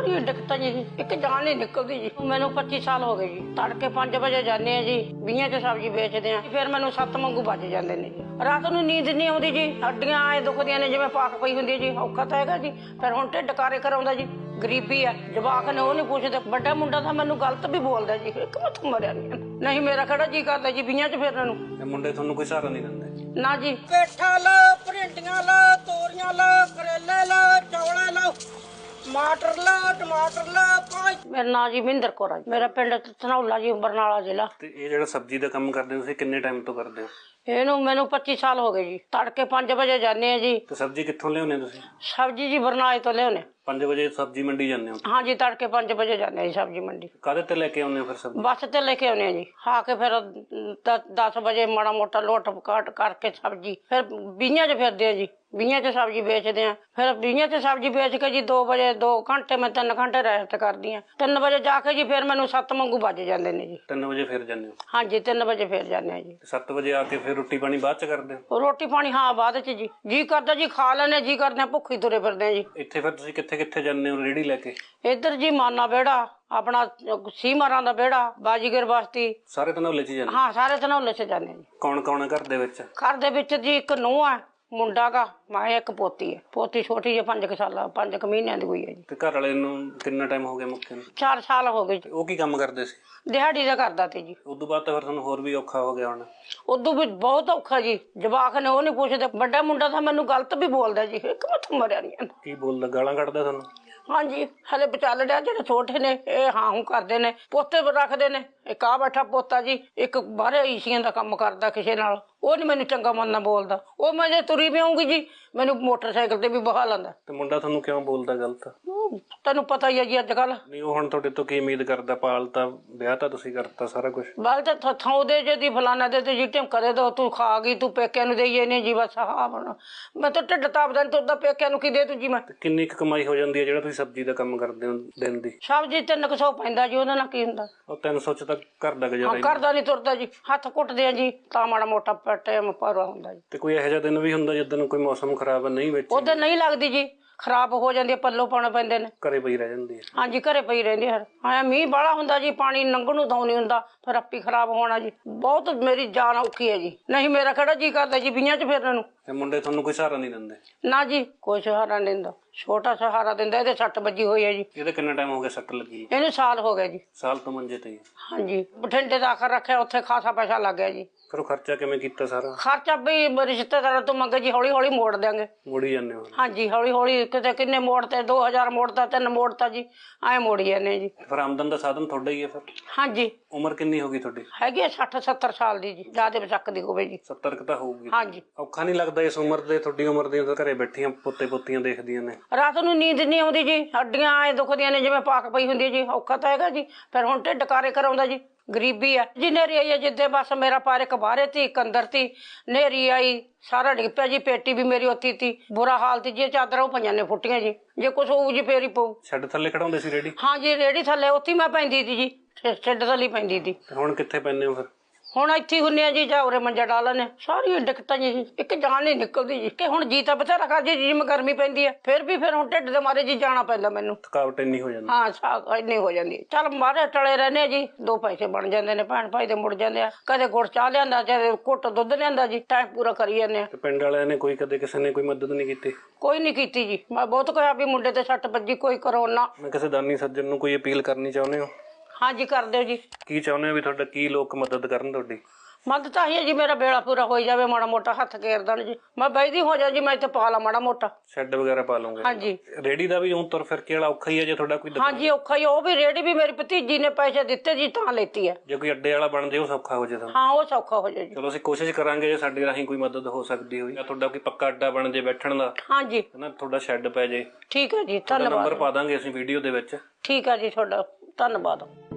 ਸਾਰੀ ਦਿੱਕਤਾਂ ਜੀ ਇੱਕ ਜਾਨ ਨਹੀਂ ਨਿਕਲਦੀ ਜੀ। ਮੈਨੂੰ 25 ਸਾਲ ਹੋ ਗਏ ਜੀ। ਤੜਕੇ 5 ਵਜੇ ਜਾਂਦੇ ਆ ਜੀ 20 ਚ ਸਬਜ਼ੀ ਵੇਚਦੇ ਆ ਫਿਰ ਮੈਨੂੰ ਸੱਤ ਮੰਗੂ ਵੱਜ ਜਾਂਦੇ ਨੇ ਜੀ। ਰਾਤ ਨੂੰ ਨੀਂਦ ਨਹੀਂ ਆਉਂਦੀ ਜੀ। ਹੱਡੀਆਂ ਐ ਦੁਖਦੀਆਂ ਨੇ ਜਿਵੇਂ ਪਾਕ ਪਈ ਹੁੰਦੀ ਜੀ ਔਖਾ ਤਾਂ ਹੈਗਾ ਜੀ। ਫਿਰ ਹੁਣ ਢਿੱਡ ਕਾਰੇ ਕਰਾਉਂਦਾ ਜੀ। ਗਰੀਬੀ ਆ ਜਵਾਕ ਨੇ ਉਹ ਨਹੀਂ ਪੁੱਛਦੇ। ਵੱਡਾ ਮੁੰਡਾ ਤਾਂ ਮੈਨੂੰ ਗਲਤ ਵੀ ਬੋਲਦਾ ਜੀ। ਇੱਕ ਮੈਂ ਮਰਿਆ ਨਹੀਂ ਨਹੀਂ ਮੇਰਾ ਕਿਹੜਾ ਜੀ ਕਰਦਾ ਜੀ 20 ਚ ਫਿਰਨ ਨੂੰ। ਮੁੰਡੇ ਤੁਹਾਨੂੰ ਕੋਈ ਸਹਾਰਾ ਨਹੀਂ ਦਿੰਦੇ? ਨਾ ਜੀ। ਪੇਠਾ ਲਾ ਭਰਿੰਡੀਆਂ ਲਾ ਤੋਰੀਆਂ ਮੇਰਾ ਨਾਂ ਜੀ ਮਹਿੰਦਰ ਕੌਰ ਆ ਜੀ। ਮੇਰਾ ਪਿੰਡ ਧਨੌਲਾ ਜੀ ਬਰਨਾਲਾ ਜ਼ਿਲ੍ਹਾ। ਤੇ ਇਹ ਜਿਹੜਾ ਸਬਜ਼ੀ ਦਾ ਕੰਮ ਕਰਦੇ ਹੋ ਤੁਸੀਂ ਕਿੰਨੇ ਟਾਈਮ ਤੋਂ ਕਰਦੇ ਹੋ? ਇਹਨੂੰ ਮੈਨੂੰ 25 ਸਾਲ ਹੋ ਗਏ ਜੀ। ਤੜਕੇ 5 ਵਜੇ ਜਾਂਦੇ ਆ ਜੀ। ਤੇ ਸਬਜ਼ੀ ਕਿੱਥੋਂ ਲਿਆਉਂਦੇ ਹੋ ਤੁਸੀਂ? ਸਬਜ਼ੀ ਜੀ ਬਰਨਾਲੇ ਤੋਂ ਲਿਆਉਣੇ 5 ਵਜੇ ਸਬਜ਼ੀ ਮੰਡੀ ਜਾਂਦੇ ਹੋ? ਹਾਂ ਜੀ ਤੜਕੇ 5 ਵਜੇ ਜਾਂਦੇ ਆ ਜੀ ਸਬਜ਼ੀ ਮੰਡੀ। ਕਾਹਦੇ ਤੇ ਲੈ ਕੇ ਆਉਂਦੇ ਹੋ ਫਿਰ ਸਬਜ਼ੀ? ਬੱਸ ਤੇ ਲੈ ਕੇ ਆਉਨੇ ਆ ਜੀ। ਆ ਕੇ ਫਿਰ 10 ਵਜੇ ਮਾੜਾ ਮੋਟਾ ਲੋਟ ਕਾਟ ਕਰਕੇ ਸਬਜ਼ੀ ਫਿਰ ਬੀਆਂ 'ਚ ਫਿਰਦੇ ਆ ਜੀ। ਬੀਆਂ 'ਚ ਸਬਜ਼ੀ ਵੇਚਦੇ ਆ। ਫਿਰ ਬੀਆਂ 'ਚ ਸਬਜ਼ੀ ਵੇਚ ਕੇ ਜੀ 2 ਵਜੇ 2 ਘੰਟੇ ਮੈਂ 3 ਘੰਟੇ ਰੈਸਟ ਕਰਦੀ ਆ। 3 ਵਜੇ ਜਾ ਕੇ ਜੀ ਫਿਰ ਮੈਨੂੰ 7 ਮੰਗੂ ਵੱਜ ਜਾਂਦੇ ਨੇ ਜੀ। 3 ਵਜੇ ਫਿਰ ਜਾਂਦੇ ਹੋ? ਹਾਂਜੀ 3 ਵਜੇ ਫਿਰ ਜਾਂਦੇ ਆ ਜੀ। ਤੇ 7 ਵਜੇ ਆ ਕੇ ਫਿਰ ਰੋਟੀ ਪਾਣੀ ਬਾਅਦ ਚ ਕਰਦੇ ਹੋ? ਰੋਟੀ ਪਾਣੀ ਹਾਂ ਬਾਅਦ 'ਚ ਜੀ। ਜੀ ਕਰਦਾ ਜੀ ਖਾ ਲੈਣੇ ਜੀ ਕਰਦੇ ਆ ਭੁੱਖੀ ਤੁਰੇ ਫਿਰਦੇ ਆ ਜੀ। ਇੱਥੇ ਫਿਰ ਤੁਸੀਂ ਕਿੱਥੇ ਕਿੱਥੇ ਜਾਂਦੇ ਹੋ ਰੇੜੀ ਲੈ ਕੇ? ਇੱਧਰ ਜੀ ਮਾਨਾ ਵਿਹੜਾ ਆਪਣਾ ਸੀਮਾਰਾਂ ਦਾ ਵਿਹੜਾ ਬਾਜੀਗਰ ਬਸਤੀ। ਸਾਰੇ ਧਨੌਲੇ ਚ ਹੀ ਜਾਂਦੇ? ਹਾਂ ਸਾਰੇ ਧਨੌਲੇ 'ਚ ਜਾਂਦੇ ਜੀ। ਕੌਣ ਕੌਣ ਹੈ ਘਰ ਦੇ ਵਿੱਚ? ਘਰ ਦੇ ਵਿੱਚ ਜੀ ਇੱਕ ਨੂੰਹ ਆ ਮੁੰਡਾ ਗਾ ਮੈਂ ਇੱਕ ਪੋਤੀ ਹੈ ਪੋਤੀ ਛੋਟੀ ਜਿਹੀ 5 ਸਾਲਾਂ 5 ਮਹੀਨਿਆਂ ਦੀ ਹੋਈ ਹੈ ਜੀ। ਤੇ ਘਰ ਵਾਲੇ ਨੂੰ ਕਿੰਨਾ ਟਾਈਮ ਹੋ ਗਿਆ ਮੁੱਕੇ ਨੂੰ? 4 ਸਾਲ ਹੋ ਗਏ ਜੀ। ਉਹ ਕੀ ਕੰਮ ਕਰਦੇ ਸੀ? ਦਿਹਾੜੀ ਦਾ ਕਰਦਾ ਤੇ ਜੀ। ਉਦੋਂ ਬਾਅਦ ਤਾਂ ਫਿਰ ਤੁਹਾਨੂੰ ਹੋਰ ਵੀ ਔਖਾ ਹੋ ਗਿਆ ਹੁਣ। ਉਦੋਂ ਵੀ ਬਹੁਤ ਔਖਾ ਜੀ। ਜਵਾਕ ਨੇ ਉਹ ਨਹੀਂ ਪੁੱਛਦੇ। ਵੱਡਾ ਮੁੰਡਾ ਤਾਂ ਮੈਨੂੰ ਗਲਤ ਵੀ ਬੋਲਦਾ ਜੀ। ਇੱਕ ਮੈਂ ਮਰਿਆ ਨਹੀਂ ਜਾਂਦਾ। ਕੀ ਬੋਲਦਾ? ਗਾਲਾਂ ਕੱਢਦਾ ਤੁਹਾਨੂੰ? ਹਾਂਜੀ। ਹਲੇ ਬਚਾਲ ਡਿਆ ਜਿਹੜੇ ਛੋਟੇ ਨੇ ਇਹ ਹਾਂ ਹੂੰ ਕਰਦੇ ਨੇ। ਪੋਤੇ ਰੱਖਦੇ ਨੇ। ਇੱਕ ਆ ਬੈਠਾ ਪੋਤਾ ਜੀ। ਇੱਕ ਬਾਹਰੇ ਈਸੀਆਂ ਦਾ ਕੰਮ ਕਰਦਾ ਕਿਸੇ ਨਾਲ। ਉਹ ਨਹੀਂ ਮੈਨੂੰ ਚੰਗਾ ਮੰਨਣਾ ਬੋਲਦਾ। ਉਹ ਮੈਂ ਜੇ ਤੁਰੀ ਵੀ ਆਉਂਗੀ ਜੀ ਮੈਨੂੰ ਮੋਟਰਸਾਈਕਲ ਤੇ ਵੀ ਬਹਾ ਲੈਂਦਾ। ਤੇ ਮੁੰਡਾ ਤੁਹਾਨੂੰ ਕਿਉਂ ਬੋਲਦਾ ਗਲਤ? ਉਹ ਤੈਨੂੰ ਪਤਾ ਹੀ ਹੈ ਜੀ ਅੱਜ ਕੱਲ ਨਹੀਂ ਉਹ ਹੁਣ ਤੁਹਾਡੇ ਤੋਂ ਕੀ ਉਮੀਦ ਕਰਦਾ? ਪਾਲ ਤਾਂ ਵਿਆਹ ਤਾਂ ਤੁਸੀਂ ਕਰਤਾ ਸਾਰਾ ਕੁਝ ਬਲ ਤੇ ਥਾਂ ਉਹਦੇ ਜੇ ਦੀ ਫਲਾਣਾ ਦੇ ਤੇ ਜੀ ਟਿਮਕਾ ਦੇ ਦੋ ਤੂੰ ਖਾ ਗਈ ਤੂੰ ਪੇਕਿਆਂ ਨੂੰ ਦੇਈਏ ਨਹੀਂ ਜੀ ਬਸ ਹਾਂ ਬਣਾ। ਮੈਂ ਤਾਂ ਢਿੱਡ ਤਾਪਦਾ ਨਹੀਂ ਤੁਰਦਾ ਪੇਕਿਆਂ ਨੂੰ ਕੀ ਦੇ ਤੂੰ ਜੀ ਮੈਂ? ਕਿੰਨੀ ਕੁ ਕਮਾਈ ਹੋ ਜਾਂਦੀ ਹੈ ਜਿਹੜਾ ਤੁਸੀਂ ਸਬਜ਼ੀ ਦਾ ਕੰਮ ਕਰਦੇ ਹੋ ਦਿਨ ਦੀ? ਸਬਜ਼ੀ ਤਿੰਨ ਕੁ ਸੌ ਪੈਂਦਾ ਜੀ ਉਹਦੇ ਨਾਲ ਕੀ ਹੁੰਦਾ? ਉਹ 300 ਚ ਤਾਂ ਘਰ ਦਾ ਗੁਜ਼ਾਰਾ ਹਾਂ ਹੀ ਕਰਦਾ ਨਹੀਂ ਤੁਰਦਾ ਜੀ ਹੱਥ ਘੁੱਟਦੇ ਆ ਜੀ ਤਾਂ ਮਾੜਾ ਮੋਟਾ ਟਾਈਮ ਪਾਰਾ ਹੁੰਦਾ ਜੀ। ਤੇ ਕੋਈ ਇਹੋ ਜਿਹਾ ਦਿਨ ਵੀ ਹੁੰਦਾ ਜਦੋਂ ਕੋਈ ਮੌਸਮ ਖਰਾਬ ਨਹੀਂ ਵਿੱਚ ਉਹਦੇ ਨਹੀਂ ਲੱਗਦੀ ਜੀ। ਖਰਾਬ ਹੋ ਜਾਂਦੀ ਹੈ ਪੱਲੋ ਪਾਉਣੇ ਪੈਂਦੇ ਨੇ। ਘਰੇ ਪਈ ਰਹਿ ਜਾਂਦੀ ਹੈ ਹਾਂਜੀ ਘਰੇ ਪਈ ਰਹਿੰਦੀ ਹਰ ਹਾਂ ਮੀਂਹ ਬਾਲਾ ਹੁੰਦਾ ਜੀ ਪਾਣੀ ਲੰਘਣ ਨੂੰ ਤਾਂ ਨਹੀਂ ਹੁੰਦਾ ਫਿਰ ਆਪੀ ਖਰਾਬ ਹੋਣਾ ਜੀ। ਬਹੁਤ ਮੇਰੀ ਜਾਨ ਔਖੀ ਹੈ ਜੀ। ਨਹੀਂ ਮੇਰਾ ਕਿਹੜਾ ਜੀ ਕਰਦਾ ਜੀ ਬੀਆਂ 'ਚ ਫਿਰਨ ਨੂੰ? ਤੇ ਮੁੰਡੇ ਤੁਹਾਨੂੰ ਕੋਈ ਸਹਾਰਾ ਨਹੀਂ ਦਿੰਦੇ? ਨਾ ਜੀ ਕੋਈ ਸਹਾਰਾ ਨਹੀਂ ਦਿੰਦਾ। ਛੋਟਾ ਸਹਾਰਾ ਦਿੰਦਾ ਇਹਦੇ ਸੱਟ ਵੱਜੀ ਹੋਈ ਹੈ ਜੀ। ਇਹਦੇ ਕਿੰਨਾ ਟਾਈਮ ਹੋ ਗਿਆ ਸੱਟ ਲੱਗੀ? ਇਹਨੂੰ ਸਾਲ ਹੋ ਗਿਆ ਜੀ। ਸਾਲ ਤੋਂ ਮੰਜੇ ਤੇ ਹੀ ਹੈ। ਹਾਂਜੀ ਬਠਿੰਡੇ ਦਾ ਆਖਰ ਰੱਖਿਆ ਉੱਥੇ ਖਾਸਾ ਪੈਸਾ ਲੱਗ ਗਿਆ ਜੀ। ਫਿਰ ਉਹ ਖਰਚਾ ਕਿਵੇਂ ਕੀਤਾ ਸਾਰਾ? ਖਰਚਾ ਵੀ ਰਿਸ਼ਤੇਦਾਰਾਂ ਤੋਂ ਮੰਗੇ ਜੀ ਹੌਲੀ ਹੌਲੀ ਮੋੜ ਦਿਆਂਗੇ। ਮੋੜੀ ਜਾਂਦੇ ਹੋ। ਹਾਂਜੀ ਹੌਲੀ ਹੌਲੀ ਕਿਤੇ ਕਿੰਨੇ ਮੋੜ ਤੇ 2000 ਮੋੜਤਾ ਤਿੰਨ ਮੋੜਤਾ ਜੀ ਐ ਮੋੜੀ ਜਾਂਦੇ ਜੀ। ਫਿਰ ਆਮਦਨ ਦਾ ਸਾਧਨ ਤੁਹਾਡਾ ਹੀ ਹੈ ਫਿਰ? ਹਾਂਜੀ। ਉਮਰ ਕਿੰਨੀ ਹੋ ਗਈ ਤੁਹਾਡੀ? ਹੈਗੀ 60 70 ਸਾਲ ਦੀ ਜੀ ਜਿਆਦੇ ਬਚਕਦੀ ਹੋਵੇ ਜੀ। 70 ਕੁ ਤਾਂ ਹੋਊਗੀ। ਹਾਂਜੀ। ਔਖਾ ਨਹੀਂ ਲੱਗਦਾ ਇਸ ਉਮਰ ਦੇ ਤੁਹਾਡੀ ਉਮਰ ਦੀਆਂ ਤਾਂ ਘਰੇ ਬੈਠੀਆਂ ਪੁੱਤੇ ਪੁੱਤੀਆਂ ਦੇਖਦੀਆਂ ਨੇ? ਰਾਤ ਨੂੰ ਨੀਂਦ ਨਹੀਂ ਆਉਂਦੀ ਜੀ ਹੱਡੀਆਂ ਐ ਦੁਖਦੀਆਂ ਨੇ ਜਿਵੇਂ ਪਾਕ ਪਈ ਹੁੰਦੀ ਹੈ ਜੀ ਔਖਾ ਤਾਂ ਹੈਗਾ ਜੀ ਫਿਰ ਹੁਣ ਢਿੱਡ ਕਾਰੇ ਕਰਾਉਂਦਾ ਜੀ। ਗਰੀਬੀ ਆ। ਜੀ ਨੇਰੀ ਆਈ ਹੈ ਜਿੱਦੇ ਬਸ ਮੇਰਾ ਪਾਰ ਇੱਕ ਬਾਹਰੇ ਤੀ ਇੱਕ ਅੰਦਰ ਤੀ ਨੇਰੀ ਆਈ ਸਾਰਾ ਡਿੱਗ ਪਿਆ ਜੀ ਪੇਟੀ ਵੀ ਮੇਰੀ ਉੱਤੀ ਤੀ। ਬੁਰਾ ਹਾਲ ਤੀ ਜੀ ਚਾਦਰਾਂ ਉਹ ਪਈਆਂ ਨੇ ਫੁੱਟੀਆਂ ਜੀ। ਜੇ ਕੁਛ ਹੋਊ ਜੀ ਫੇਰ ਹੀ ਪਊ। ਛੱਡ ਥੱਲੇ ਖੜਾਉਂਦੇ ਸੀ ਰੇੜੀ ਹਾਂ ਜੀ ਰੇੜੀ ਥੱਲੇ ਉੱਥੇ ਮੈਂ ਪੈਂਦੀ ਤੀ ਜੀ। ਛੱਡ ਥੱਲੇ ਹੀ ਪੈਂਦੀ ਤੇ ਹੁਣ ਕਿੱਥੇ ਪੈਂਦੇ ਹੋ ਫਿਰ? ਹੁਣ ਇੱਥੇ ਹੁੰਨੇ ਆ ਜੀ ਜਾਂ ਉਰੇ ਮੰਜਾ ਡਾਲਨੇ ਸਾਰੀ ਦਿੱਕਤਾਂ ਜੀ ਇੱਕ ਜਾਨ ਨਹੀਂ ਨਿਕਲਦੀ ਜੀ। ਕਿ ਹੁਣ ਜੀ ਤਾਂ ਬਥੇਰਾ ਕਰ ਜੀ ਜਿਮ ਗਰਮੀ ਪੈਂਦੀ ਹੈ ਫਿਰ ਵੀ ਫਿਰ ਹੁਣ ਢਿੱਡ ਦੇ ਮਾਰੇ ਜੀ ਜਾਣਾ ਪੈਂਦਾ ਮੈਨੂੰ। ਥਕਾਵਟ ਇੰਨੀ ਹੋ ਜਾਂਦੀ। ਹਾਂ ਸਾਗ ਇੰਨੀ ਹੋ ਜਾਂਦੀ ਹੈ। ਚੱਲ ਮਾਰੇ ਟਲੇ ਰਹਨੇ ਜੀ। ਦੋ ਪੈਸੇ ਬਣ ਜਾਂਦੇ ਨੇ ਭੈਣ ਭਾਈ ਦੇ ਮੁੜ ਜਾਂਦੇ ਆ। ਕਦੇ ਗੁੜ ਚਾਹ ਲਿਆਂਦਾ ਕਦੇ ਘੁੱਟ ਦੁੱਧ ਲਿਆਂਦਾ ਜੀ। ਟਾਈਮ ਪੂਰਾ ਕਰੀ ਜਾਂਦੇ ਆ। ਤੇ ਪਿੰਡ ਵਾਲਿਆਂ ਨੇ ਕੋਈ ਕਦੇ ਕਿਸੇ ਨੇ ਕੋਈ ਮਦਦ ਨਹੀਂ ਕੀਤੀ? ਕੋਈ ਨਹੀਂ ਕੀਤੀ ਜੀ। ਮੈਂ ਬਹੁਤ ਕਿਹਾ ਵੀ ਮੁੰਡੇ ਤੇ ਸੱਟ ਵੱਜੀ ਕੋਈ ਕਰੋ ਨਾ ਮੈਂ ਕਿਸੇ ਦਾਨੀ ਸੱਜਣ ਨੂੰ ਕੋਈ ਅਪੀਲ ਕਰਨੀ ਚਾਹੁੰਦੇ ਹੋ? ਹਾਂਜੀ ਕਰ ਦਿਓ ਜੀ। ਕੀ ਚਾਹੁੰਦੇ ਹੋ ਵੀ ਤੁਹਾਡਾ ਕੀ ਲੋਕ ਮਦਦ ਕਰਨ ਤੁਹਾਡੀ? ਮਦਦ ਤਾਂ ਹੀ ਹੈ ਜੀ ਮੇਰਾ ਬੇੜਾ ਪੂਰਾ ਹੋਈ ਜਾਵੇ ਮਾੜਾ ਮੋਟਾ ਹੱਥ ਘੇਰ ਦੇਣ ਜੀ। ਮੈਂ ਬੈਦੀ ਹੋ ਜਾ ਜੀ ਮੈਂ ਇੱਥੇ ਪਾ ਲਾ ਮਾੜਾ ਮੋਟਾ। ਸ਼ੈੱਡ ਵਗੈਰਾ ਪਾ ਲਓਗੇ? ਹਾਂਜੀ। ਰੇੜੀ ਦਾ ਵੀ ਹੁਣ ਤੁਰ ਫਿਰ ਕੇ ਵਾਲਾ ਔਖਾ ਹੀ ਹੈ ਜੇ ਤੁਹਾਡਾ ਕੋਈ ਦੁਕਾਨ- ਹਾਂਜੀ ਔਖਾ ਹੀ ਆ, ਉਹ ਵੀ ਰੇੜੀ ਵੀ ਮੇਰੀ ਭਤੀਜੀ ਨੇ ਪੈਸੇ ਦਿੱਤੇ ਜੀ ਤਾਂ ਲੈਤੀ ਹੈ। ਜੇ ਕੋਈ ਅੱਡੇ ਵਾਲਾ ਬਣ ਜੇ ਉਹ ਸੌਖਾ ਹੋ ਜੇ ਤੁਹਾਨੂੰ। ਹਾਂ ਉਹ ਸੌਖਾ ਹੋ ਜਾਏ ਜੀ। ਚਲੋ ਅਸੀਂ ਕੋਸ਼ਿਸ਼ ਕਰਾਂਗੇ ਜੇ ਸਾਡੇ ਰਾਹੀਂ ਕੋਈ ਮਦਦ ਹੋ ਸਕਦੀ ਹੋਈ। ਜਾਂ ਤੁਹਾਡਾ ਕੋਈ ਪੱਕਾ ਅੱਡਾ ਬਣ ਜੇ ਬੈਠਣ ਦਾ। ਹਾਂਜੀ। ਹਨਾ ਤੁਹਾਡਾ ਸ਼ੈੱਡ ਪੈ ਜੇ। ਠੀਕ ਹੈ ਜੀ ਤੁਹਾਡਾ ਧੰਨਵਾਦ। ਨੰਬਰ ਪਾ ਦਾਂਗੇ ਅਸੀਂ ਵੀਡੀਓ ਦੇ ਵਿੱਚ। ਠੀਕ ਹੈ ਜੀ ਤੁਹਾਡਾ ਧੰਨਵਾਦ।